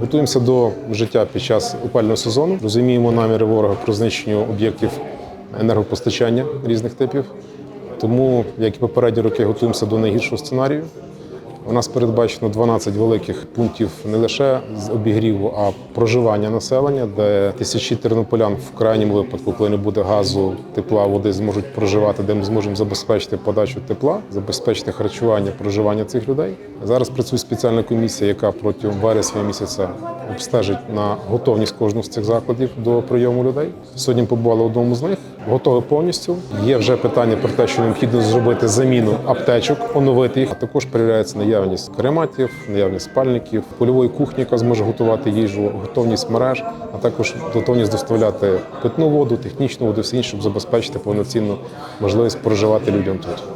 Готуємося до життя під час опального сезону. Розуміємо наміри ворога про знищення об'єктів енергопостачання різних типів. Тому, як і попередні роки, готуємося до найгіршого сценарію. У нас передбачено 12 великих пунктів не лише з обігріву, а проживання населення, де тисячі тернополян в крайньому випадку, коли не буде газу, тепла, води, зможуть проживати, де ми зможемо забезпечити подачу тепла, забезпечити харчування, проживання цих людей. Зараз працює спеціальна комісія, яка протягом вересня місяця обстежить на готовність кожного з цих закладів до прийому людей. Сьогодні побували в одному з них, готові повністю. Є вже питання про те, що необхідно зробити заміну аптечок, оновити їх. А також перевіряється наявність карематів, наявність спальників, польової кухні, яка зможе готувати їжу, готовність мереж, а також готовність доставляти питну воду, технічну воду, все інше, щоб забезпечити повноцінну можливість проживати людям тут.